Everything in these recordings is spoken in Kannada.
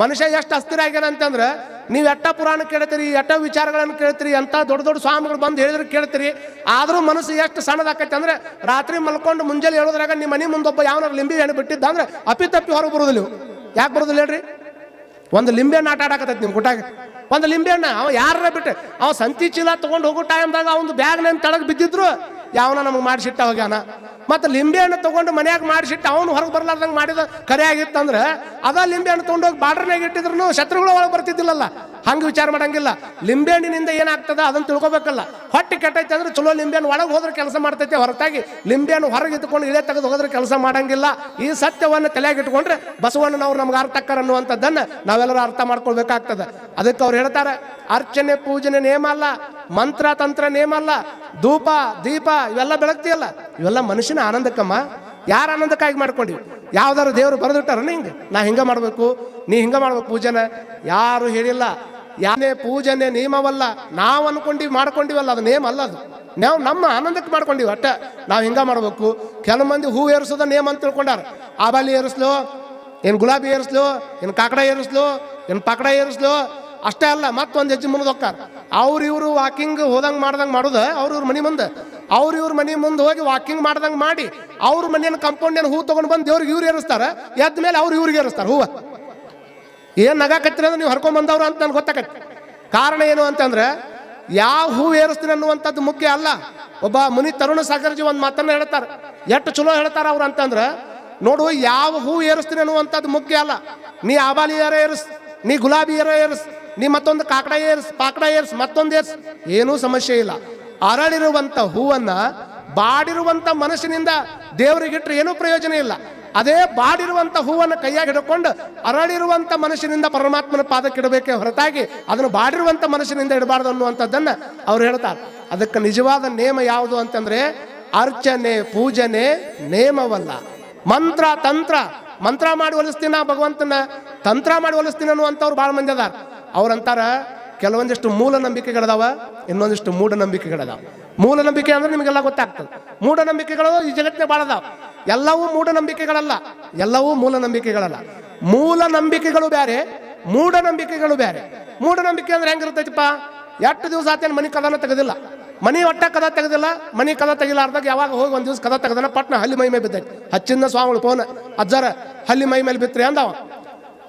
ಮನುಷ್ಯ ಎಷ್ಟು ಅಸ್ಥಿರ ಆಗ್ಯಾನ ಅಂತಂದ್ರೆ, ನೀವು ಎಟ್ಟ ಪುರಾಣ ಕೇಳ್ತೀರಿ, ಎಟ್ಟ ವಿಚಾರಗಳನ್ನು ಕೇಳ್ತೀರಿ ಅಂತ ದೊಡ್ಡ ದೊಡ್ಡ ಸ್ವಾಮಿಗಳು ಬಂದು ಹೇಳಿದ್ರೆ ಕೇಳ್ತೀರಿ, ಆದರೂ ಮನಸ್ಸು ಎಷ್ಟು ಸಣ್ಣದಾಕೈತೆ ಅಂದ್ರೆ ರಾತ್ರಿ ಮಲ್ಕೊಂಡು ಮುಂಜಾನೆ ಹೇಳೋದ್ರಾಗ ನಿಮ್ಮ ಮನೆ ಮುಂದೊಬ್ಬ ಯಾವನಾರು ಲಿಂಬಿ ಹೆಣ್ಣು ಬಿಟ್ಟಿದ್ದ ಅಂದ್ರೆ ಅಪ್ಪಿ ತಪ್ಪಿ ಹೊರಗೆ ಬರೋದಿಲ್ಲ ಯಾಕೆ ಬರೋದಿಲ್ಲ ಹೇಳ್ರಿ? ಒಂದು ಲಿಂಬೆ ಹಣ್ಣು ಆಟ ಆಡಕತ್ತೈತಿ ನಿಮ್ಮ ಗುಟ್ಟಾಗ. ಒಂದು ಲಿಂಬೆ ಹಣ್ಣು, ಅವ ಯಾರ ಬಿಟ್ಟು ಅವ ಸಂತಿ ಚೀಲ ತೊಗೊಂಡು ಹೋಗೋ ಟೈಮ್ದಾಗ ಅವ್ನು ಬ್ಯಾಗ್ನ ತೆಳಗೆ ಬಿದ್ದಿದ್ರು, ಯಾವನ ನಮಗೆ ಮಾಡಿಸಿಟ್ಟ ಹೋಗ್ಯಾನ. ಮತ್ತು ಲಿಂಬೆ ಹಣ್ಣು ತೊಗೊಂಡು ಮನ್ಯಾಗ ಮಾಡಿಸಿಟ್ಟು ಅವನು ಹೊರಗೆ ಬರಲಾರ್ದಂಗೆ ಮಾಡಿದ ಕರೆ ಆಗಿತ್ತಂದ್ರೆ ಅದ ಲಿಂಬೆ ಹಣ್ಣು ತೊಗೊಂಡೋಗಿ ಬಾರ್ಡರ್ನಾಗ ಇಟ್ಟಿದ್ರು ಶತ್ರುಗಳು ಒಳಗೆ ಬರ್ತಿದ್ದಿಲ್ಲಲ್ಲ. ಹಂಗೆ ವಿಚಾರ ಮಾಡಂಗಿಲ್ಲ. ಲಿಂಬೆ ಹಣ್ಣಿನಿಂದ ಏನಾಗ್ತದ ಅದನ್ನ ತಿಳ್ಕೊಬೇಕಲ್ಲ. ಹೊಟ್ಟೆ ಕೆಟ್ಟೈತೆ ಅಂದ್ರೆ ಚಲೋ ಲಿಂಬೆ ಹಣ್ಣು ಒಳಗೆ ಹೋದ್ರೆ ಕೆಲಸ ಮಾಡ್ತೈತೆ ಹೊರತಾಗಿ ಲಿಂಬೆ ಹಣ್ಣು ಹೊರಗೆ ಇಟ್ಕೊಂಡು ಇಳೆ ತೆಗೆದು ಹೋದ್ರೆ ಕೆಲಸ ಮಾಡಂಗಿಲ್ಲ. ಈ ಸತ್ಯವನ್ನು ತಲೆಯಾಗಿ ಇಟ್ಕೊಂಡ್ರೆ ಬಸವಣ್ಣನವ್ರು ನಮ್ಗೆ ಅರ್ಥಕ್ಕರ್ ಅನ್ನುವಂಥದ್ದನ್ನು ನಾವೆಲ್ಲರೂ ಅರ್ಥ ಮಾಡ್ಕೊಳ್ಬೇಕಾಗ್ತದೆ. ಅದಕ್ಕೆ ಅವ್ರು ಹೇಳ್ತಾರೆ, ಅರ್ಚನೆ ಪೂಜನೆ ನೇಮ ಅಲ್ಲ. ಮಂತ್ರ, ತಂತ್ರ, ನೇಮ ಅಲ್ಲ. ಧೂಪ, ದೀಪ, ಇವೆಲ್ಲ ಬೆಳಗ್ತಿಯಲ್ಲ. ಇವೆಲ್ಲ ಮನುಷ್ಯನ ಆನಂದಕ್ಕಮ್ಮ. ಯಾರ ಆನಂದಕ್ಕಾಗಿ ಮಾಡ್ಕೊಂಡಿವಿ? ಯಾವ್ದಾರು ದೇವರು ಬರೆದಿಟ್ಟಾರ ಹಿಂಗೆ? ನಾ ಹಿಂಗೆ ಮಾಡಬೇಕು, ನೀ ಹಿಂಗೆ ಮಾಡ್ಬೇಕು ಪೂಜೆನ. ಯಾರು ಹೇಳಿಲ್ಲ. ಯಾನೇ ಪೂಜನೆ ನಿಯಮವಲ್ಲ, ನಾವು ಅನ್ಕೊಂಡಿವಿ, ಮಾಡ್ಕೊಂಡಿವಲ್ಲ, ಅದು ನೇಮ ಅಲ್ಲ ಅದು. ನಾವು ನಮ್ಮ ಆನಂದಕ್ಕೆ ಮಾಡ್ಕೊಂಡಿವಿ ಅಟ್ಟ. ನಾವು ಹಿಂಗೆ ಮಾಡಬೇಕು. ಕೆಲವು ಮಂದಿ ಹೂ ಏರಿಸೋದ ನೇಮ ಅಂತ ತಿಳ್ಕೊಂಡಾರ. ಆಬಾಲಿ ಏರಿಸ್ಲು, ಏನು ಗುಲಾಬಿ ಏರಿಸ್ಲು, ಏನು ಕಾಕಡ ಏರಿಸ್ಲು, ಏನು ಪಕಡ ಏರಿಸ್ಲು, ಅಷ್ಟೇ ಅಲ್ಲ, ಮತ್ತೊಂದು ಹೆಜ್ಜೆ ಹೋಗ್ತಾರ. ಅವ್ರು ಇವರು ವಾಕಿಂಗ್ ಹೋದಂಗೆ ಮಾಡ್ದಂಗೆ ಮಾಡೋದು, ಅವ್ರ ಇವ್ರ ಮನೆ ಮುಂದೆ. ಅವ್ರು ಇವ್ರ ಮನೆ ಮುಂದೆ ಹೋಗಿ ವಾಕಿಂಗ್ ಮಾಡ್ದಂಗೆ ಮಾಡಿ, ಅವ್ರ ಮನೆಯನ್ನು ಕಂಪೌಂಡ್ ಹೂ ತೊಗೊಂಡು ಬಂದು ದೇವ್ರಿಗೆ ಇವ್ರು ಏರಿಸ್ತಾರೆ, ಎದ್ದ ಮೇಲೆ ಅವ್ರು ಇವ್ರಿಗೆ ಏರಿಸ್ತಾರೆ ಹೂವ. ಏನು ನಗಾಕತ್ತೀರ ಅಂದ್ರೆ ನೀವು ಹರ್ಕೊಂಡ್ ಬಂದವ್ರು ಅಂತ ನನ್ಗೆ ಗೊತ್ತಾಗತ್ತೆ ಕಾರಣ ಏನು ಅಂತಂದ್ರೆ, ಯಾವ ಹೂ ಏರಿಸ್ತೀನಿ ಅನ್ನುವಂಥದ್ದು ಮುಖ್ಯ ಅಲ್ಲ. ಒಬ್ಬ ಮುನಿ ತರುಣ ಸಾಗರ್ಜಿ ಒಂದು ಮಾತನ್ನ ಹೇಳ್ತಾರೆ. ಎಷ್ಟು ಚಲೋ ಹೇಳ್ತಾರೆ ಅವ್ರು ಅಂತಂದ್ರೆ, ನೋಡು ಯಾವ ಹೂ ಏರಿಸ್ತೀನಿ ಅನ್ನುವಂಥದ್ದು ಮುಖ್ಯ ಅಲ್ಲ. ನೀ ಆಬಾಲಿ ಏರ ಏರಿಸ್, ನೀ ಗುಲಾಬಿ ಏರ ಏರಿಸ್ ನೀ ಮತ್ತೊಂದು ಕಾಕಡ ಏರ್ಸ್, ಪಾಕಡ ಏರ್ಸ್, ಮತ್ತೊಂದು ಏರ್ಸ್. ಏನೂ ಸಮಸ್ಯೆ ಇಲ್ಲ. ಅರಳಿರುವಂಥ ಹೂವನ್ನ ಬಾಡಿರುವಂಥ ಮನಸ್ಸಿನಿಂದ ದೇವರಿಗಿಟ್ರೆ ಏನೂ ಪ್ರಯೋಜನ ಇಲ್ಲ. ಅದೇ ಬಾಡಿರುವಂಥ ಹೂವನ್ನು ಕೈಯಾಗಿ ಹಿಡ್ಕೊಂಡು ಅರಳಿರುವಂಥ ಮನಸ್ಸಿನಿಂದ ಪರಮಾತ್ಮನ ಪಾದಕ್ಕೆ ಇಡಬೇಕೇ ಹೊರತಾಗಿ ಅದನ್ನು ಬಾಡಿರುವಂಥ ಮನಸ್ಸಿನಿಂದ ಇಡಬಾರ್ದು ಅನ್ನುವಂಥದ್ದನ್ನ ಅವ್ರು ಹೇಳ್ತಾರೆ. ಅದಕ್ಕೆ ನಿಜವಾದ ನೇಮ ಯಾವುದು ಅಂತಂದ್ರೆ ಅರ್ಚನೆ, ಪೂಜನೆ ನೇಮವಲ್ಲ. ಮಂತ್ರ, ತಂತ್ರ. ಮಂತ್ರ ಮಾಡಿ ಒಲಿಸ್ತೀನ ಭಗವಂತನ? ತಂತ್ರ ಮಾಡಿ ಒಲಿಸ್ತೀನಿ ಅನ್ನುವಂಥವ್ರು ಭಾಳ ಮಂದಿ ಅದಾರ. ಅವ್ರಂತಾರ ಕೆಲವೊಂದಿಷ್ಟು ಮೂಲ ನಂಬಿಕೆಗಳದಾವ, ಇನ್ನೊಂದಿಷ್ಟು ಮೂಢನಂಬಿಕೆಗಳದಾವ ಮೂಢನಂಬಿಕೆ ಅಂದ್ರೆ ನಿಮಗೆಲ್ಲ ಗೊತ್ತಾಗ್ತದೆ. ಮೂಢನಂಬಿಕೆಗಳು ಈ ಜಗತ್ತಿನ ಭಾಳ ಅದಾವ ಎಲ್ಲವೂ ಮೂಢನಂಬಿಕೆಗಳಲ್ಲ ಎಲ್ಲವೂ ಮೂಢನಂಬಿಕೆಗಳಲ್ಲ ಮೂಲ ನಂಬಿಕೆಗಳು ಬೇರೆ ಮೂಢನಂಬಿಕೆಗಳು ಬೇರೆ ಮೂಢನಂಬಿಕೆ ಅಂದ್ರೆ ಹೆಂಗಿರ್ತೈತಿಪ್ಪ? ಎಷ್ಟು ದಿವಸ ಆತೇನು ಮನೆ ಕದನ ತೆಗೆದಿಲ್ಲ. ಮನಿ ಒಟ್ಟ ಕದ ತೆಗೆದಿಲ್ಲ, ಮನಿ ಕದ ತೆಗಿಲಾರ್ದಾಗ ಯಾವಾಗ ಹೋಗಿ ಒಂದು ದಿವಸ ಕದ ತೆಗೆದನ ಪಟ್ನ ಹಲ್ಲಿ ಮೈ ಮೇಲೆ ಬಿದ್ದೈತಿ. ಹಚ್ಚಿಂದ ಸ್ವಾಮಿಗಳು ಫೋನ್ ಅಜ್ಜಾರ, ಹಲ್ಲಿ ಮೈ ಮೇಲೆ ಬಿತ್ತರಿ ಅಂದವ.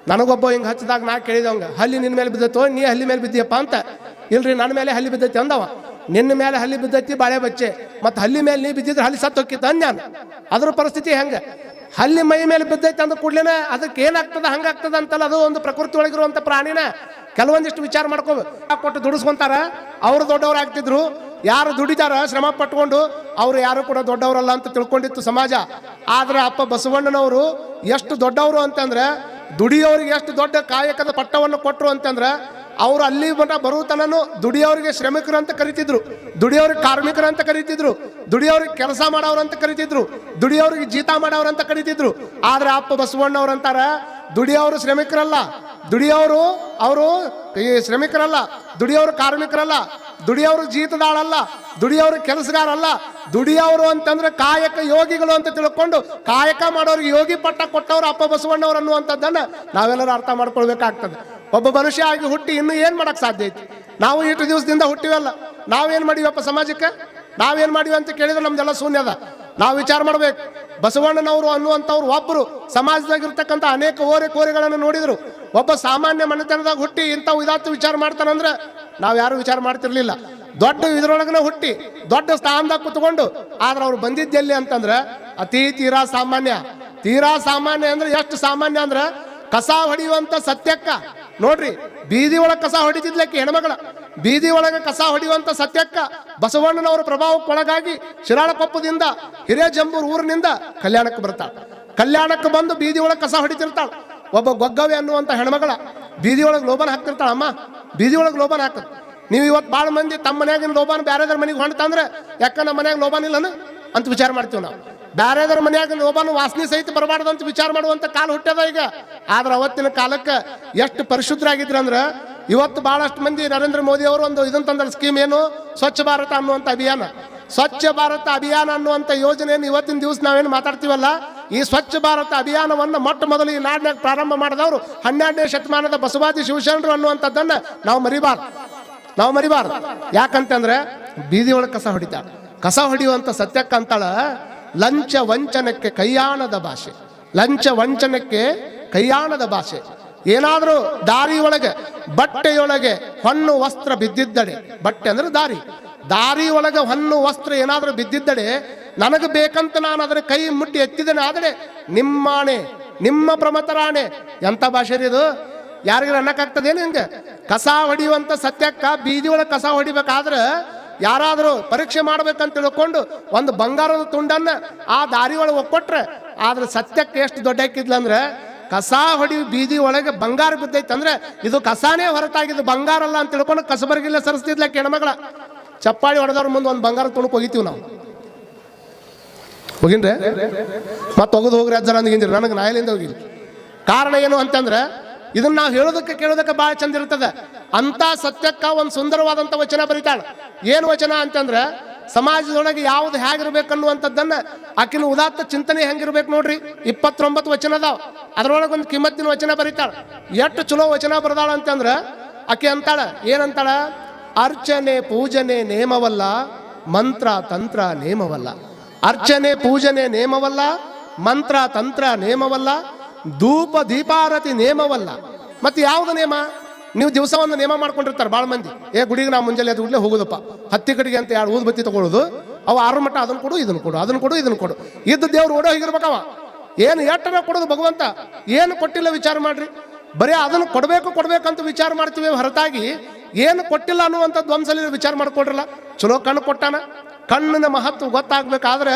ನನಗೊಬ್ಬ ಹಿಂಗೆ ಹಚ್ಚಿದಾಗ ನಾ ಕೇಳಿದವಂಗೆ, ಹಲ್ಲಿ ನಿನ್ನ ಮೇಲೆ ಬಿದ್ದೈತೋ, ನೀ ಹಲ್ಲಿ ಮೇಲೆ ಬಿದ್ದೀಯಪ್ಪ ಅಂತ. ಇಲ್ರಿ ನನ್ನ ಮೇಲೆ ಹಲ್ಲಿ ಬಿದ್ದೈತಿ ಅಂದವ. ನಿನ್ನ ಮೇಲೆ ಹಲ್ಲಿ ಬಿದ್ದೈತಿ ಬಾಳೆ ಬಚ್ಚೆ. ಮತ್ತು ಹಲ್ಲಿ ಮೇಲೆ ನೀ ಬಿದ್ದಿದ್ರೆ ಹಲ್ಲಿ ಸತ್ತು ಹೋಗಿತ್ತು ಅನ್ಯಾನ ಅದ್ರ ಪರಿಸ್ಥಿತಿ ಹೆಂಗೆ? ಹಲ್ಲಿ ಮೈ ಮೇಲೆ ಬಿದ್ದೈತೆ ಅಂದ ಕೂಡ್ಲೇನೆ ಅದಕ್ಕೆ ಏನಾಗ್ತದ, ಹಂಗಾಗ್ತದ ಅಂತಲ್ಲ ಅದು ಒಂದು ಪ್ರಕೃತಿ ಒಳಗಿರುವಂಥ ಪ್ರಾಣಿನ. ಕೆಲವೊಂದಿಷ್ಟು ವಿಚಾರ ಮಾಡ್ಕೋಬೇಕು ಕೊಟ್ಟು ದುಡಿಸ್ಕೊಂತಾರ. ಅವರು ದೊಡ್ಡವ್ರು ಆಗ್ತಿದ್ರು. ಯಾರು ದುಡಿತಾರ, ಶ್ರಮ ಪಟ್ಕೊಂಡು, ಅವರು ಯಾರು ಕೂಡ ದೊಡ್ಡವರಲ್ಲ ಅಂತ ತಿಳ್ಕೊಂಡಿತ್ತು ಸಮಾಜ. ಆದ್ರೆ ಅಪ್ಪ ಬಸವಣ್ಣನವರು ಎಷ್ಟು ದೊಡ್ಡವರು ಅಂತಂದ್ರೆ ದುಡಿಯೋರಿಗೆ ಎಷ್ಟು ದೊಡ್ಡ ಕಾಯಕದ ಪಟ್ಟವನ್ನು ಕೊಟ್ಟರು ಅಂತಂದ್ರೆ, ಅವರು ಅಲ್ಲಿ ಮಟ ಬರುತನನು ದುಡಿಯೋರಿಗೆ ಶ್ರಮಿಕರು ಅಂತ ಕರಿತಿದ್ರು. ದುಡಿಯೋರಿಗೆ ಕಾರ್ಮಿಕರು ಅಂತ ಕರಿತಿದ್ರು. ದುಡಿಯೋರಿಗೆ ಕೆಲಸ ಮಾಡೋರು ಅಂತ ಕರಿತಿದ್ರು. ದುಡಿಯೋರಿಗೆ ಜೀತ ಮಾಡೋರು ಅಂತ ಕರಿತಿದ್ರು. ಆದ್ರೆ ಅಪ್ಪ ಬಸವಣ್ಣವ್ರು ಅಂತಾರ, ದುಡಿಯೋರು ಶ್ರಮಿಕರಲ್ಲ. ದುಡಿಯೋರು ಅವರು ಈ ಶ್ರಮಿಕರಲ್ಲ. ದುಡಿಯೋರು ಕಾರ್ಮಿಕರಲ್ಲ. ದುಡಿಯೋರು ಜೀತದಾಳಲ್ಲ, ದುಡಿಯವರು ಕೆಲಸಗಾರಲ್ಲ, ದುಡಿಯವರು ಅಂತಂದ್ರೆ ಕಾಯಕ ಯೋಗಿಗಳು ಅಂತ ತಿಳ್ಕೊಂಡು ಕಾಯಕ ಮಾಡೋರಿಗೆ ಯೋಗಿ ಪಟ್ಟ ಕೊಟ್ಟವರು ಅಪ್ಪ ಬಸವಣ್ಣವ್ರು ಅನ್ನುವಂಥದ್ದನ್ನು ನಾವೆಲ್ಲರೂ ಅರ್ಥ ಮಾಡ್ಕೊಳ್ಬೇಕಾಗ್ತದೆ. ಒಬ್ಬ ಮನುಷ್ಯ ಆಗಿ ಹುಟ್ಟಿ ಇನ್ನು ಏನು ಮಾಡಕ್ ಸಾಧ್ಯ ಐತಿ? ನಾವು ಇಷ್ಟು ದಿವಸದಿಂದ ಹುಟ್ಟಿವಲ್ಲ, ನಾವೇನು ಮಾಡಿವಪ್ಪ ಸಮಾಜಕ್ಕೆ? ನಾವೇನು ಮಾಡಿವಿ ಅಂತ ಕೇಳಿದ್ರೆ ನಮ್ದೆಲ್ಲ ಶೂನ್ಯದ. ನಾವು ವಿಚಾರ ಮಾಡ್ಬೇಕು. ಬಸವಣ್ಣನವರು ಅನ್ನುವಂಥವ್ರು ಒಬ್ಬರು ಸಮಾಜದಾಗಿರ್ತಕ್ಕಂಥ ಅನೇಕ ಓರೆ ಕೋರೆಗಳನ್ನು ನೋಡಿದರು. ಒಬ್ಬ ಸಾಮಾನ್ಯ ಮನೆತನದಾಗ ಹುಟ್ಟಿ ಇಂಥವು ಇದಾತು ವಿಚಾರ ಮಾಡ್ತಾನಂದ್ರೆ ನಾವು ಯಾರು ವಿಚಾರ ಮಾಡ್ತಿರ್ಲಿಲ್ಲ. ದೊಡ್ಡ ಇದ್ರೊಳಗನ ಹುಟ್ಟಿ, ದೊಡ್ಡ ಸ್ಥಾನದಾಗ ಕುತ್ಕೊಂಡು, ಆದ್ರೆ ಅವ್ರು ಬಂದಿದ್ದೆಲ್ಲಿ ಅಂತಂದ್ರೆ ಅತಿ ತೀರಾ ಸಾಮಾನ್ಯ. ತೀರಾ ಸಾಮಾನ್ಯ ಅಂದ್ರೆ ಎಷ್ಟು ಸಾಮಾನ್ಯ ಅಂದ್ರೆ ಕಸ ಹೊಡೆಯುವಂತ ಸತ್ಯಕ್ಕ. ನೋಡ್ರಿ, ಬೀದಿ ಒಳಗೆ ಕಸ ಹೊಡಿತಿದ್ಲಕ್ಕೆ ಹೆಣ್ಮಗಳ. ಬೀದಿ ಒಳಗೆ ಕಸ ಹೊಡೆಯುವಂತ ಸತ್ಯಕ್ಕ ಬಸವಣ್ಣನವರ ಪ್ರಭಾವಕ್ಕೊಳಗಾಗಿ ಶಿರಾಳಕೊಪ್ಪದಿಂದ ಹಿರೇಜಂಬೂರ್ ಊರಿನಿಂದ ಕಲ್ಯಾಣಕ್ಕೆ ಬರ್ತಾಳೆ. ಕಲ್ಯಾಣಕ್ಕೆ ಬಂದು ಬೀದಿ ಒಳಗೆ ಕಸ ಹೊಡಿತಿರ್ತಾಳೆ. ಒಬ್ಬ ಗೊಗ್ಗವೆ ಅನ್ನುವಂಥ ಹೆಣ್ಮಗಳ ಬೀದಿ ಒಳಗೆ ಲೋಬನ್ ಹಾಕ್ತಿರ್ತಾಳ. ಅಮ್ಮ, ಬೀದಿ ಒಳಗೆ ಲೋಬನ್ ಹಾಕ ನೀವು ಇವತ್ತು ಭಾಳ ಮಂದಿ ತಮ್ಮ ಮನ್ಯಾಗಿನ ಲೋಬಾನ ಬೇರೆದ್ರ ಮನೆಗೆ ಹೊಂಡ್ತಂದ್ರೆ ಯಾಕ ನಮ್ಮ ಮನ್ಯಾಗ ಲೋಬಾನ್ ಇಲ್ಲನ? ಅಂತ ವಿಚಾರ ಮಾಡ್ತೀವಿ ನಾವು. ಬೇರೆದರ ಮನ್ಯಾಗ ಲೋಬಾನ ವಾಸನೆ ಸಹಿತ ಬರಬಾರ್ದು ಅಂತ ವಿಚಾರ ಮಾಡುವಂತ ಕಾಲ ಹುಟ್ಟದ ಈಗ. ಆದ್ರೆ ಅವತ್ತಿನ ಕಾಲಕ್ಕೆ ಎಷ್ಟು ಪರಿಶುದ್ಧರಾಗಿದ್ರು ಅಂದ್ರೆ ಇವತ್ತು ಬಹಳಷ್ಟು ಮಂದಿ ನರೇಂದ್ರ ಮೋದಿ ಅವರು ಒಂದು ಇದನ್ನು ತಂದ್ರೆ. ಸ್ಕೀಮ್ ಏನು? ಸ್ವಚ್ಛ ಭಾರತ ಅನ್ನುವಂಥ ಅಭಿಯಾನ. ಸ್ವಚ್ಛ ಭಾರತ ಅಭಿಯಾನ ಅನ್ನುವಂಥ ಯೋಜನೆಯನ್ನು ಇವತ್ತಿನ ದಿವಸ ನಾವೇನು ಮಾತಾಡ್ತೀವಲ್ಲ? ಈ ಸ್ವಚ್ಛ ಭಾರತ ಅಭಿಯಾನವನ್ನು ಮೊಟ್ಟ ಮೊದಲು ಈ ನಾಡಿನಾಗ ಪ್ರಾರಂಭ ಮಾಡಿದವರು ಹನ್ನೆರಡನೇ ಶತಮಾನದ ಬಸವಾದಿ ಶಿವಶರಣರು ಅನ್ನುವಂಥದ್ದನ್ನು ನಾವು ಮರಿಬಾರ್ದು. ನಾವು ಮರಿಬಾರ್ದು. ಯಾಕಂತಂದ್ರೆ ಬೀದಿ ಒಳಗೆ ಕಸ ಹೊಡಿತಾಳೆ. ಕಸ ಹೊಡೆಯುವಂಥ ಸತ್ಯಕ್ಕಂತಾಳ ಲಂಚ ವಂಚನಕ್ಕೆ ಕೈಯಾಣದ ಭಾಷೆ. ಲಂಚ ವಂಚನಕ್ಕೆ ಕೈಯಾಣದ ಭಾಷೆ. ಏನಾದರೂ ದಾರಿಯೊಳಗೆ, ಬಟ್ಟೆಯೊಳಗೆ ಹೊನ್ನು ವಸ್ತ್ರ ಬಿದ್ದಿದ್ದಡೆ. ಬಟ್ಟೆ ಅಂದ್ರೆ ದಾರಿ. ದಾರಿಯೊಳಗೆ ಹೊನ್ನು ವಸ್ತ್ರ ಏನಾದರೂ ಬಿದ್ದಿದ್ದಡೆ, ನನಗೆ ಬೇಕಂತ ನಾನು ಅದರ ಕೈ ಮುಟ್ಟಿ ಎತ್ತಿದ್ದೇನೆ, ಆದರೆ ನಿಮ್ಮಾಣೆ, ನಿಮ್ಮ ಪ್ರಮತರಾಣೆ, ಎಂಥ ಭಾಷೆ ರೀ ಇದು? ಯಾರಿಗಾರ ಅನ್ನಕ್ಕಾಗ್ತದೇನು ಹಿಂಗೆ? ಕಸ ಹೊಡಿಯುವಂಥ ಸತ್ಯಕ್ಕ ಬೀದಿ ಒಳಗೆ ಕಸ ಹೊಡಿಬೇಕಾದ್ರೆ ಯಾರಾದರೂ ಪರೀಕ್ಷೆ ಮಾಡ್ಬೇಕಂತ ತಿಳ್ಕೊಂಡು ಒಂದು ಬಂಗಾರದ ತುಂಡನ್ನ ಆ ದಾರಿ ಒಳಗೆ ಒಕ್ಕೊಟ್ರೆ ಆದ್ರೆ ಸತ್ಯಕ್ಕೆ ಎಷ್ಟು ದೊಡ್ಡ ಹಾಕಿದ್ಲಂದ್ರೆ ಕಸ ಹೊಡಿ ಬೀದಿ ಒಳಗೆ ಬಂಗಾರ ಬಿದ್ದೈತೆ ಅಂದ್ರೆ ಇದು ಕಸಾನೇ ಹೊರತಾಗಿದ್ದು ಬಂಗಾರ ಅಲ್ಲ ಅಂತ ತಿಳ್ಕೊಂಡು ಕಸಬರ್ಗಿಲ್ಲ ಸರಿಸ್ತಿದ್ಲ ಕೆಣಮಗಳ ಚಪ್ಪಾಳಿ ಹೊಡೆದವ್ರ ಮುಂದೆ ಒಂದು ಬಂಗಾರ ತುಣುಕ್ ಹೋಗಿತೀವಿ ನಾವು. ಹೋಗಿನ್ರೆ? ಮತ್ತೆ ಹೋಗೋದು ಹೋಗ್ರಿ ಅಜ್ಜರ ನನಗಿಂದ್ರಿ ನನಗೆ ನಾಯಲಿಂದ ಹೋಗಿ ಕಾರಣ ಏನು ಅಂತಂದ್ರೆ ಇದನ್ನ ನಾವು ಹೇಳೋದಕ್ಕೆ ಕೇಳೋದಕ್ಕೆ ಭಾಳ ಚಂದ ಇರ್ತದೆ. ಅಂತ ಸತ್ಯಕ್ಕ ಒಂದು ಸುಂದರವಾದಂಥ ವಚನ ಬರೀತಾಳೆ. ಏನು ವಚನ ಅಂತಂದ್ರೆ ಸಮಾಜದೊಳಗೆ ಯಾವ್ದು ಹೇಗಿರ್ಬೇಕನ್ನುವಂಥದ್ದನ್ನ ಆಕಿನ ಉದಾತ್ತ ಚಿಂತನೆ ಹೆಂಗಿರ್ಬೇಕು ನೋಡ್ರಿ. ಇಪ್ಪತ್ತೊಂಬತ್ತು ವಚನ ಅದಾವ. ಅದ್ರೊಳಗೆ ಒಂದು ಕಿಮ್ಮತ್ತಿನ ವಚನ ಬರೀತಾಳ. ಎಷ್ಟು ಚಲೋ ವಚನ ಬರದಾಳ ಅಂತಂದ್ರೆ ಆಕೆ ಅಂತಾಳ, ಏನಂತಾಳ? ಅರ್ಚನೆ ಪೂಜನೆ ನೇಮವಲ್ಲ, ಮಂತ್ರ ತಂತ್ರ ನೇಮವಲ್ಲ. ಅರ್ಚನೆ ಪೂಜನೆ ನೇಮವಲ್ಲ, ಮಂತ್ರ ತಂತ್ರ ನೇಮವಲ್ಲ, ಧೂಪ ದೀಪಾರತಿ ನೇಮವಲ್ಲ. ಮತ್ತೆ ಯಾವ್ದು ನೇಮ? ನೀವು ದಿವಸ ಒಂದು ನೇಮ ಮಾಡ್ಕೊಂಡಿರ್ತಾರೆ ಭಾಳ ಮಂದಿ. ಏ, ಗುಡಿಗೆ ನಾವು ಮುಂಜಾನೆ ಅದು ಕೂಡಲೇ ಹೋಗೋದಪ್ಪ. ಹತ್ತಿ ಕಡೆಗೆ ಅಂತ ಎರಡು ಊದು ಬತ್ತಿ ತಗೊಳ್ಳೋದು ಅವ ಆರು ಮಟ್ಟ ಅದನ್ನು ಕೊಡು ಇದನ್ನು ಕೊಡು ಅದನ್ನು ಕೊಡು ಇದನ್ನು ಕೊಡು. ಇದ್ದ ದೇವ್ರು ಓಡೋ ಹೋಗಿರ್ಬೇಕವ ಏನು ಎಟ್ಟನ ಕೊಡೋದು ಭಗವಂತ? ಏನು ಕೊಟ್ಟಿಲ್ಲ ವಿಚಾರ ಮಾಡ್ರಿ. ಬರೀ ಅದನ್ನು ಕೊಡಬೇಕು, ಕೊಡಬೇಕಂತ ವಿಚಾರ ಮಾಡ್ತೀವಿ ಹೊರತಾಗಿ ಏನು ಕೊಟ್ಟಿಲ್ಲ ಅನ್ನುವಂಥ ಧ್ವಂಸಲಿ ವಿಚಾರ ಮಾಡ್ಕೊಡ್ರಲ್ಲ ಚಲೋ ಕಣ್ಣು ಕೊಟ್ಟಾನ. ಕಣ್ಣಿನ ಮಹತ್ವ ಗೊತ್ತಾಗ್ಬೇಕಾದ್ರೆ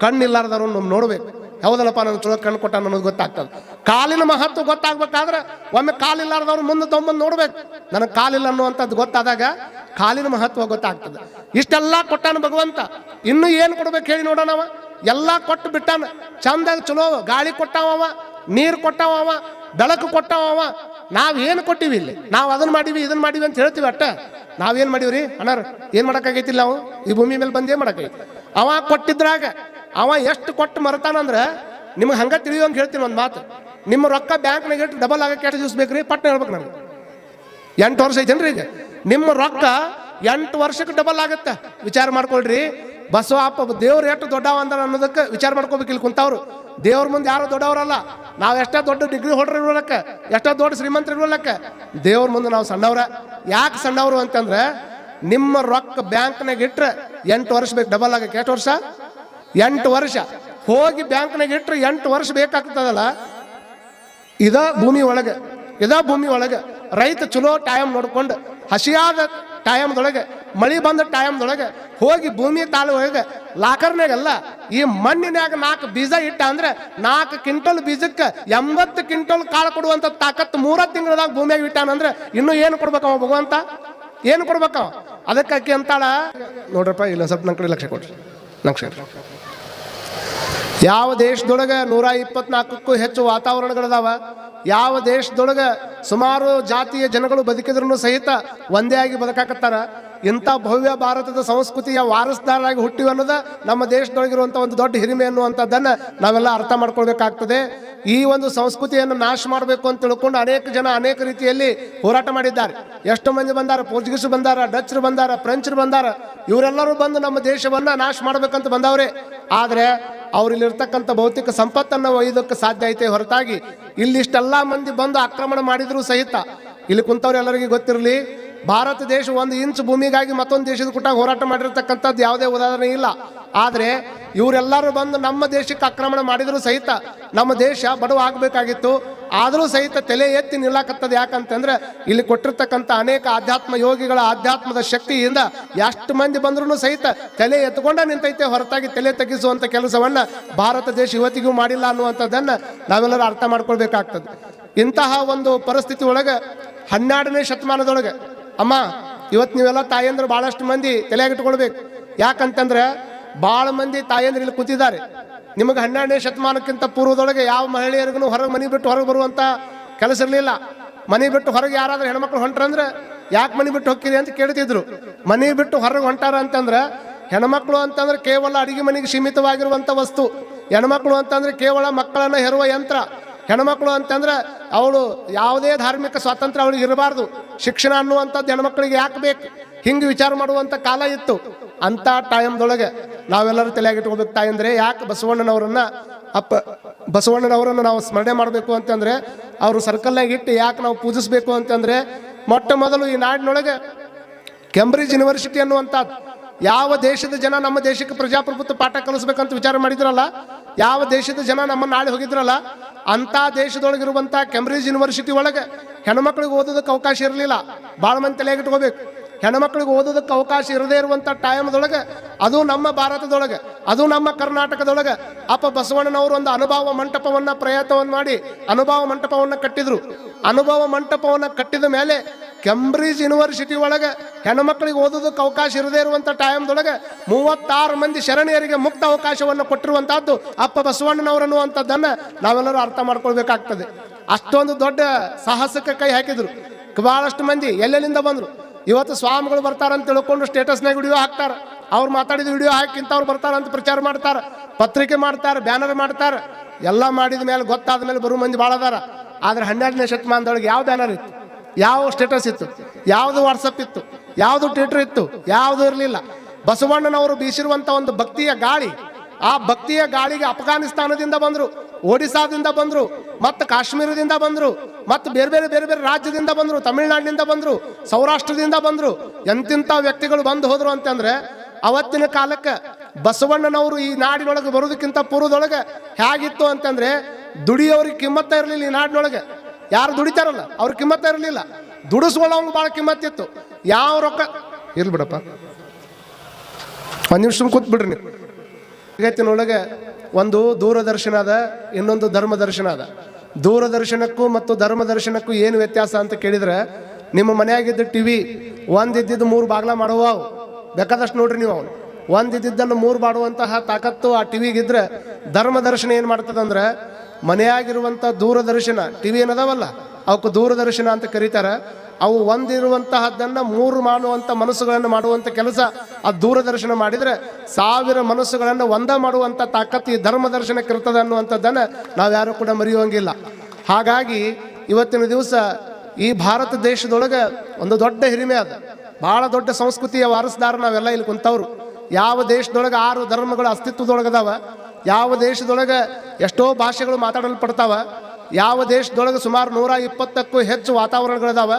ಕಣ್ಣಿಲ್ಲಾರ್ದವ್ರು ನಮ್ಮ ನೋಡ್ಬೇಕು. ಹೌದಲ್ಲಪ್ಪ ನಾನು ಚಲೋ ಕಣ್ಣು ಕೊಟ್ಟ ಅನ್ನೋದು ಗೊತ್ತಾಗ್ತದೆ. ಕಾಲಿನ ಮಹತ್ವ ಗೊತ್ತಾಗ್ಬೇಕಾದ್ರೆ ಒಮ್ಮೆ ಕಾಲಿಲ್ಲಾರ್ದವ್ರು ಮುಂದೆ ತೊಂಬಂದು ನೋಡ್ಬೇಕು. ನನಗೆ ಕಾಲಿಲ್ಲ ಅನ್ನುವಂಥದ್ದು ಗೊತ್ತಾದಾಗ ಕಾಲಿನ ಮಹತ್ವ ಗೊತ್ತಾಗ್ತದೆ. ಇಷ್ಟೆಲ್ಲ ಕೊಟ್ಟಾನ ಭಗವಂತ. ಇನ್ನು ಏನು ಕೊಡ್ಬೇಕು ಹೇಳಿ ನೋಡೋಣವ ಎಲ್ಲ ಕೊಟ್ಟು ಬಿಟ್ಟಾನ. ಚಂದಾಗ ಚಲೋ, ಗಾಳಿ ಕೊಟ್ಟಾವ ನೀರು ಕೊಟ್ಟಾವ ಬೆಳಕು ಕೊಟ್ಟಾವ ನಾವ್ ಏನು ಕೊಟ್ಟಿವಿ ಇಲ್ಲಿ? ನಾವು ಅದನ್ನ ಮಾಡೀವಿ ಇದನ್ನ ಮಾಡೀವಿ ಅಂತ ಹೇಳ್ತೀವಿ ಅಟ್ಟ. ನಾವೇನ್ ಮಾಡೀವ್ರಿ? ಅಣ್ಣಾರ, ಏನು ಮಾಡೋಕ್ಕಾಗೈತಿಲ್ಲ ನಾವು ಈ ಭೂಮಿ ಮೇಲೆ ಬಂದೇ ಮಾಡಕ್ಕೈತಿ ಅವ ಕೊಟ್ಟಿದ್ರಾಗ, ಅವ ಎಷ್ಟು ಕೊಟ್ಟು ಮರತಾನಂದ್ರೆ ನಿಮ್ಗೆ ಹಂಗ ತಿಳಿಯೋಂಗೆ ಹೇಳ್ತೀನಿ ಒಂದು ಮಾತು. ನಿಮ್ಮ ರೊಕ್ಕ ಬ್ಯಾಂಕ್ನಾಗ ಇಟ್ಟು ಡಬಲ್ ಆಗಕ್ಕೆ ಎಷ್ಟು ದಿವಸ ಬೇಕ್ರಿ? ಪಟ್ನ ಹೇಳ್ಬೇಕು ನನಗೆ ಎಂಟು ವರ್ಷ ಐತೇನ್ರಿ ಈಗ? ನಿಮ್ಮ ರೊಕ್ಕ ಎಂಟು ವರ್ಷಕ್ಕೆ ಡಬಲ್ ಆಗುತ್ತೆ. ವಿಚಾರ ಮಾಡ್ಕೊಳ್ರಿ. ಬಸವಪ್ಪ, ದೇವ್ರು ಎಷ್ಟು ದೊಡ್ಡವ ಅಂದ್ರೆ ಅನ್ನೋದಕ್ಕೆ ವಿಚಾರ ಮಾಡ್ಕೋಬೇಕು ಇಲ್ಲಿ ಕುಂತವ್ರು. ದೇವ್ರ ಮುಂದೆ ಯಾರು ದೊಡ್ಡವರಲ್ಲ. ನಾವು ಎಷ್ಟೇ ದೊಡ್ಡ ಡಿಗ್ರಿ ಹೊಡ್ರಿ ಇರೋಲಕ್ಕ ಎಷ್ಟೋ ದೊಡ್ಡ ಶ್ರೀಮಂತ ಇರೋಲಕ್ಕ ದೇವ್ರ ಮುಂದೆ ನಾವು ಸಣ್ಣವ್ರ. ಯಾಕೆ ಸಣ್ಣವರು ಅಂತಂದ್ರೆ, ನಿಮ್ಮ ರೊಕ್ಕ ಬ್ಯಾಂಕ್ನಾಗ ಇಟ್ರೆ ಎಂಟು ವರ್ಷ ಬೇಕು ಡಬಲ್ ಆಗಕ್ಕೆ. ಎಷ್ಟು ವರ್ಷ? ಎಂಟು ವರ್ಷ. ಹೋಗಿ ಬ್ಯಾಂಕ್ನಾಗ ಇಟ್ರೆ ಎಂಟು ವರ್ಷ ಬೇಕಾಗ್ತದಲ್ಲ? ಇದ ಭೂಮಿ ಒಳಗೆ, ಇದ ಭೂಮಿ ಒಳಗೆ ರೈತ ಚಲೋ ಟೈಮ್ ನೋಡ್ಕೊಂಡು ಹಸಿಯಾದ ಟೈಮ್ದೊಳಗೆ, ಮಳಿ ಬಂದ ಟೈಮ್ದೊಳಗೆ ಹೋಗಿ ಭೂಮಿ ತಾಳು ಒಳಗೆ ಲಾಕರ್ನಾಗೆಲ್ಲ ಈ ಮಣ್ಣಿನ್ಯಾಗ ನಾಲ್ಕು ಬೀಜ ಇಟ್ಟ ಅಂದ್ರೆ ನಾಲ್ಕು ಕ್ವಿಂಟಲ್ ಬೀಜಕ್ಕೆ ಎಂಬತ್ತು ಕ್ವಿಂಟಲ್ ಕಾಳು ಕೊಡುವಂಥ ತಾಕತ್ತು ಮೂರ ತಿಂಗಳದಾಗ ಭೂಮಿಯಾಗ ಇಟ್ಟಾನಂದ್ರೆ ಇನ್ನು ಏನು ಕೊಡ್ಬೇಕವ ಭಗವಂತ? ಏನು ಕೊಡ್ಬೇಕವ ಅದಕ್ಕೆ ಅಂತಾಳ. ನೋಡ್ರಪ್ಪ, ಇಲ್ಲ, ಸ್ವಲ್ಪ ನನ್ನ ಕಡೆ ಲಕ್ಷ ಕೊಡ್ರಿ. ಲಕ್ಷ ಯಾವ ದೇಶದೊಳಗೆ ನೂರ ಇಪ್ಪತ್ನಾಲ್ಕಕ್ಕೂ ಹೆಚ್ಚು ವಾತಾವರಣಗಳದಾವ, ಯಾವ ದೇಶದೊಳಗೆ ಸುಮಾರು ಜಾತಿಯ ಜನಗಳು ಬದುಕಿದ್ರು ಸಹಿತ ಒಂದೇ ಆಗಿ ಬದುಕಾಕತ್ತಾರ. ಇಂಥ ಭವ್ಯ ಭಾರತದ ಸಂಸ್ಕೃತಿಯ ವಾರಸ್ದಾರರಾಗಿ ಹುಟ್ಟಿವೆ ಅನ್ನೋದು ನಮ್ಮ ದೇಶದೊಳಗಿರುವಂಥ ಒಂದು ದೊಡ್ಡ ಹಿರಿಮೆ ಅನ್ನುವಂಥದ್ದನ್ನು ನಾವೆಲ್ಲ ಅರ್ಥ ಮಾಡ್ಕೊಳ್ಬೇಕಾಗ್ತದೆ. ಈ ಒಂದು ಸಂಸ್ಕೃತಿಯನ್ನು ನಾಶ ಮಾಡಬೇಕು ಅಂತ ತಿಳ್ಕೊಂಡು ಅನೇಕ ಜನ ಅನೇಕ ರೀತಿಯಲ್ಲಿ ಹೋರಾಟ ಮಾಡಿದ್ದಾರೆ. ಎಷ್ಟು ಮಂದಿ ಬಂದಾರ? ಪೋರ್ಚುಗೀಸ್ ಬಂದಾರ, ಡಚ್ರು ಬಂದಾರ, ಫ್ರೆಂಚ್ರು ಬಂದಾರ. ಇವರೆಲ್ಲರೂ ಬಂದು ನಮ್ಮ ದೇಶವನ್ನ ನಾಶ ಮಾಡ್ಬೇಕಂತ ಬಂದವ್ರೆ. ಆದರೆ ಅವ್ರಿಲ್ಲಿರ್ತಕ್ಕಂಥ ಭೌತಿಕ ಸಂಪತ್ತನ್ನು ಒಯ್ಯೋದಕ್ಕೆ ಸಾಧ್ಯ ಐತೆ ಹೊರತಾಗಿ ಇಲ್ಲಿಷ್ಟೆಲ್ಲ ಮಂದಿ ಬಂದು ಆಕ್ರಮಣ ಮಾಡಿದ್ರು ಸಹಿತ ಇಲ್ಲಿ ಕುಂತವ್ರು ಎಲ್ಲರಿಗೂ ಗೊತ್ತಿರಲಿ, ಭಾರತ ದೇಶ ಒಂದು ಇಂಚು ಭೂಮಿಗಾಗಿ ಮತ್ತೊಂದು ದೇಶದ ಕೂಟ ಹೋರಾಟ ಮಾಡಿರ್ತಕ್ಕಂಥದ್ದು ಯಾವುದೇ ಉದಾಹರಣೆ ಇಲ್ಲ. ಆದರೆ ಇವರೆಲ್ಲರೂ ಬಂದು ನಮ್ಮ ದೇಶಕ್ಕೆ ಆಕ್ರಮಣ ಮಾಡಿದರೂ ಸಹಿತ ನಮ್ಮ ದೇಶ ಬಡವ ಆಗಬೇಕಾಗಿತ್ತು ಆದರೂ ಸಹಿತ ತಲೆ ಎತ್ತಿ ನಿಲ್ಲಕತ್ತದ ಯಾಕಂತಂದ್ರೆ ಇಲ್ಲಿ ಕೊಟ್ಟಿರ್ತಕ್ಕಂಥ ಅನೇಕ ಆಧ್ಯಾತ್ಮ ಯೋಗಿಗಳ ಆಧ್ಯಾತ್ಮದ ಶಕ್ತಿಯಿಂದ ಎಷ್ಟು ಮಂದಿ ಬಂದ್ರೂ ಸಹಿತ ತಲೆ ಎತ್ಕೊಂಡ ನಿಂತೈತೆ, ಹೊರತಾಗಿ ತಲೆ ತಗ್ಗಿಸುವಂಥ ಕೆಲಸವನ್ನ ಭಾರತ ದೇಶ ಇವತ್ತಿಗೂ ಮಾಡಿಲ್ಲ ಅನ್ನುವಂಥದ್ದನ್ನ ನಾವೆಲ್ಲರೂ ಅರ್ಥ ಮಾಡ್ಕೊಳ್ಬೇಕಾಗ್ತದೆ. ಇಂತಹ ಒಂದು ಪರಿಸ್ಥಿತಿ ಒಳಗೆ ಹನ್ನೆರಡನೇ ಶತಮಾನದೊಳಗೆ, ಅಮ್ಮ, ಇವತ್ತು ನೀವೆಲ್ಲ ತಾಯಂದ್ರೆ ಭಾಳಷ್ಟು ಮಂದಿ ತಲೆಯಾಗಿಟ್ಕೊಳ್ಬೇಕು ಯಾಕಂತಂದ್ರೆ ಭಾಳ ಮಂದಿ ತಾಯಂದ್ರೆ ಇಲ್ಲಿ ಕೂತಿದ್ದಾರೆ. ನಿಮಗೆ ಹನ್ನೆರಡನೇ ಶತಮಾನಕ್ಕಿಂತ ಪೂರ್ವದೊಳಗೆ ಯಾವ ಮಹಿಳೆಯರಿಗೂ ಹೊರಗೆ ಮನೆ ಬಿಟ್ಟು ಹೊರಗೆ ಬರುವಂಥ ಕೆಲಸ ಇರಲಿಲ್ಲ. ಮನೆ ಬಿಟ್ಟು ಹೊರಗೆ ಯಾರಾದರೂ ಹೆಣ್ಮಕ್ಳು ಹೊಂಟ್ರಂದ್ರೆ ಯಾಕೆ ಮನೆ ಬಿಟ್ಟು ಹೋಗ್ತೀರಿ ಅಂತ ಕೇಳ್ತಿದ್ರು. ಮನೆ ಬಿಟ್ಟು ಹೊರಗೆ ಹೊಂಟಾರ ಅಂತಂದ್ರೆ ಹೆಣ್ಮಕ್ಳು ಅಂತಂದ್ರೆ ಕೇವಲ ಅಡಿಗೆ ಮನೆಗೆ ಸೀಮಿತವಾಗಿರುವಂಥ ವಸ್ತು. ಹೆಣ್ಮಕ್ಳು ಅಂತಂದ್ರೆ ಕೇವಲ ಮಕ್ಕಳನ್ನು ಹೆರುವ ಯಂತ್ರ. ಹೆಣ್ಮಕ್ಳು ಅಂತಂದ್ರೆ ಅವಳು ಯಾವುದೇ ಧಾರ್ಮಿಕ ಸ್ವಾತಂತ್ರ್ಯ ಅವಳಿಗೆ ಇರಬಾರ್ದು. ಶಿಕ್ಷಣ ಅನ್ನುವಂಥದ್ದು ಹೆಣ್ಮಕ್ಳಿಗೆ ಯಾಕೆ ಬೇಕು? ಹಿಂಗೆ ವಿಚಾರ ಮಾಡುವಂಥ ಕಾಲ ಇತ್ತು. ಅಂಥ ಟೈಮ್ದೊಳಗೆ ನಾವೆಲ್ಲರೂ ತಲೆಯಾಗಿ ಇಟ್ಕೋಬೇಕು ಅಂದರೆ ಯಾಕೆ ಬಸವಣ್ಣನವರನ್ನ ಅಪ್ಪ, ಬಸವಣ್ಣನವರನ್ನು ನಾವು ಸ್ಮರಣೆ ಮಾಡಬೇಕು ಅಂತಂದ್ರೆ ಅವರು ಸರ್ಕಲ್ನಾಗ ಇಟ್ಟು ಯಾಕೆ ನಾವು ಪೂಜಿಸ್ಬೇಕು ಅಂತಂದರೆ ಮೊಟ್ಟ ಮೊದಲು ಈ ನಾಡಿನೊಳಗೆ ಕೆಂಬ್ರಿಜ್ ಯೂನಿವರ್ಸಿಟಿ ಅನ್ನುವಂಥದ್ದು ಯಾವ ದೇಶದ ಜನ ನಮ್ಮ ದೇಶಕ್ಕೆ ಪ್ರಜಾಪ್ರಭುತ್ವ ಪಾಠ ಕಲಿಸ್ಬೇಕಂತ ವಿಚಾರ ಮಾಡಿದ್ರಲ್ಲ, ಯಾವ ದೇಶದ ಜನ ನಮ್ಮ ನಾಳೆ ಹೋಗಿದ್ರಲ್ಲ, ಅಂಥ ದೇಶದೊಳಗಿರುವಂಥ ಕೆಂಬ್ರಿಜ್ ಯೂನಿವರ್ಸಿಟಿ ಒಳಗೆ ಹೆಣ್ಮಕ್ಳಿಗೆ ಓದೋದಕ್ಕೆ ಅವಕಾಶ ಇರಲಿಲ್ಲ. ಭಾಳ ಮಂದಿ ತಲೆಯಾಗಿ ಇಟ್ಕೋಬೇಕು. ಹೆಣ್ಮಕ್ಳಿಗೆ ಓದೋದಕ್ಕೆ ಅವಕಾಶ ಇರದೇ ಇರುವಂಥ ಟೈಮ್ದೊಳಗೆ, ಅದು ನಮ್ಮ ಭಾರತದೊಳಗೆ, ಅದು ನಮ್ಮ ಕರ್ನಾಟಕದೊಳಗೆ, ಅಪ್ಪ ಬಸವಣ್ಣನವರು ಒಂದು ಅನುಭವ ಮಂಟಪವನ್ನು ಪ್ರಯತ್ನವನ್ನು ಮಾಡಿ ಅನುಭವ ಮಂಟಪವನ್ನು ಕಟ್ಟಿದ್ರು. ಅನುಭವ ಮಂಟಪವನ್ನು ಕಟ್ಟಿದ ಮೇಲೆ ಕೆಂಬ್ರಿಜ್ ಯೂನಿವರ್ಸಿಟಿ ಒಳಗೆ ಹೆಣ್ಮಕ್ಳಿಗೆ ಓದೋದಕ್ಕೆ ಅವಕಾಶ ಇರದೇ ಇರುವಂಥ ಟೈಮ್ದೊಳಗೆ ಮೂವತ್ತಾರು ಮಂದಿ ಶರಣೆಯರಿಗೆ ಮುಕ್ತ ಅವಕಾಶವನ್ನು ಕೊಟ್ಟಿರುವಂತಹದ್ದು ಅಪ್ಪ ಬಸವಣ್ಣನವರು ಅನ್ನುವಂಥದ್ದನ್ನು ನಾವೆಲ್ಲರೂ ಅರ್ಥ ಮಾಡ್ಕೊಳ್ಬೇಕಾಗ್ತದೆ. ಅಷ್ಟೊಂದು ದೊಡ್ಡ ಸಾಹಸಕ್ಕೆ ಕೈ ಹಾಕಿದ್ರು. ಬಹಳಷ್ಟು ಮಂದಿ ಎಲ್ಲೆಲ್ಲಿಂದ ಬಂದರು? ಇವತ್ತು ಸ್ವಾಮಿಗಳು ಬರ್ತಾರಂತ ತಿಳ್ಕೊಂಡು ಸ್ಟೇಟಸ್ನಾಗ ವಿಡಿಯೋ ಹಾಕ್ತಾರೆ. ಅವ್ರು ಮಾತಾಡಿದ ವಿಡಿಯೋ ಹಾಕಿಂತ ಅವ್ರು ಬರ್ತಾರಂತ ಪ್ರಚಾರ ಮಾಡ್ತಾರೆ. ಪತ್ರಿಕೆ ಮಾಡ್ತಾರೆ, ಬ್ಯಾನರ್ ಮಾಡ್ತಾರೆ. ಎಲ್ಲ ಮಾಡಿದ ಮೇಲೆ ಗೊತ್ತಾದ ಮೇಲೆ ಬರೋ ಮಂದಿ ಭಾಳ ಅದಾರ. ಆದ್ರೆ ಹನ್ನೆರಡನೇ ಶತಮಾನದೊಳಗೆ ಯಾವ ಬ್ಯಾನರ್ ಇತ್ತು? ಯಾವ ಸ್ಟೇಟಸ್ ಇತ್ತು? ಯಾವುದು ವಾಟ್ಸಪ್ ಇತ್ತು? ಯಾವುದು ಟ್ವಿಟರ್ ಇತ್ತು? ಯಾವುದು ಇರಲಿಲ್ಲ. ಬಸವಣ್ಣನವರು ಬೀಸಿರುವಂಥ ಒಂದು ಭಕ್ತಿಯ ಗಾಳಿ, ಆ ಭಕ್ತಿಯ ಗಾಳಿಗೆ ಅಫ್ಘಾನಿಸ್ತಾನದಿಂದ ಬಂದರು. ಒಡಿಸಾದಿಂದ ಬಂದರು, ಮತ್ತು ಕಾಶ್ಮೀರದಿಂದ ಬಂದರು, ಮತ್ತು ಬೇರೆ ಬೇರೆ ಬೇರೆ ಬೇರೆ ರಾಜ್ಯದಿಂದ ಬಂದರು, ತಮಿಳುನಾಡಿನಿಂದ ಬಂದರು, ಸೌರಾಷ್ಟ್ರದಿಂದ ಬಂದರು ಎಂತಿಂಥ ವ್ಯಕ್ತಿಗಳು ಬಂದು ಹೋದರು ಅಂತಂದ್ರೆ ಅವತ್ತಿನ ಕಾಲಕ್ಕೆ ಬಸವಣ್ಣನವರು ಈ ನಾಡಿನೊಳಗೆ ಬರೋದಕ್ಕಿಂತ ಪೂರ್ವದೊಳಗೆ ಹೇಗಿತ್ತು ಅಂತಂದ್ರೆ ದುಡಿಯೋರಿಗೆ ಕಿಮ್ಮತ್ತ ಇರಲಿಲ್ಲ ಈ ನಾಡಿನೊಳಗೆ. ಯಾರು ದುಡಿತಾರಲ್ಲ ಅವ್ರ ಕಿಮ್ಮತ್ತ ಇರಲಿಲ್ಲ. ದುಡಿಸ್ಕೊಳ್ಳೋಂಗೆ ಭಾಳ ಕಿಮ್ಮತ್ತಿತ್ತು. ಯಾವ ರೊಕ್ಕ? ಇರ್ಲಿ ಬಿಡಪ್ಪ. ಒಂದು ನಿಮಿಷ ಕೂತ್ ಬಿಡ್ರಿ ನೀವು. ಜಗತ್ತಿನೊಳಗೆ ಒಂದು ದೂರದರ್ಶನ ಅದ, ಇನ್ನೊಂದು ಧರ್ಮದರ್ಶನ ಅದ. ದೂರದರ್ಶನಕ್ಕೂ ಮತ್ತು ಧರ್ಮದರ್ಶನಕ್ಕೂ ಏನು ವ್ಯತ್ಯಾಸ ಅಂತ ಕೇಳಿದ್ರೆ, ನಿಮ್ಮ ಮನೆಯಾಗಿದ್ದ ಟಿ ವಿ ಒಂದಿದ್ದು ಮೂರು ಬಾಗ್ಲ ಮಾಡುವ. ಬೇಕಾದಷ್ಟು ನೋಡ್ರಿ ನೀವು ಅವನು. ಒಂದಿದ್ದನ್ನು ಮೂರು ಮಾಡುವಂತಹ ತಾಕತ್ತು ಆ ಟಿವಿಗಿದ್ರೆ ಧರ್ಮದರ್ಶನ ಏನು ಮಾಡ್ತದಂದ್ರೆ ಮನೆಯಾಗಿರುವಂಥ ದೂರದರ್ಶನ ಟಿ ವಿ ಏನದಾವಲ್ಲ, ಅವಕ್ಕೆ ದೂರದರ್ಶನ ಅಂತ ಕರೀತಾರೆ. ಅವು ಒಂದಿರುವಂತಹದ್ದನ್ನು ಮೂರು ಮಾಡುವಂಥ ಮನಸ್ಸುಗಳನ್ನು ಮಾಡುವಂಥ ಕೆಲಸ. ಆ ದೂರದರ್ಶನ ಮಾಡಿದರೆ ಸಾವಿರ ಮನಸ್ಸುಗಳನ್ನು ಒಂದ ಮಾಡುವಂಥ ತಾಕತ್ತು ಈ ಧರ್ಮದರ್ಶನಕ್ಕೆ ಇರ್ತದೆ ಅನ್ನುವಂಥದ್ದನ್ನು ನಾವ್ಯಾರೂ ಕೂಡ ಮರೆಯುವಂಗಿಲ್ಲ. ಹಾಗಾಗಿ ಇವತ್ತಿನ ದಿವಸ ಈ ಭಾರತ ದೇಶದೊಳಗೆ ಒಂದು ದೊಡ್ಡ ಹಿರಿಮೆ ಅದ. ಭಾಳ ದೊಡ್ಡ ಸಂಸ್ಕೃತಿಯ ವಾರಸದಾರ ನಾವೆಲ್ಲ ಇಲ್ಲಿ ಕುಂತವ್ರು. ಯಾವ ದೇಶದೊಳಗೆ ಆರು ಧರ್ಮಗಳು ಅಸ್ತಿತ್ವದೊಳಗದಾವ, ಯಾವ ದೇಶದೊಳಗೆ ಎಷ್ಟೋ ಭಾಷೆಗಳು ಮಾತಾಡಲ್ಪಡ್ತಾವ, ಯಾವ ದೇಶದೊಳಗೆ ಸುಮಾರು ನೂರ ಇಪ್ಪತ್ತಕ್ಕೂ ಹೆಚ್ಚು ವಾತಾವರಣಗಳಿದಾವ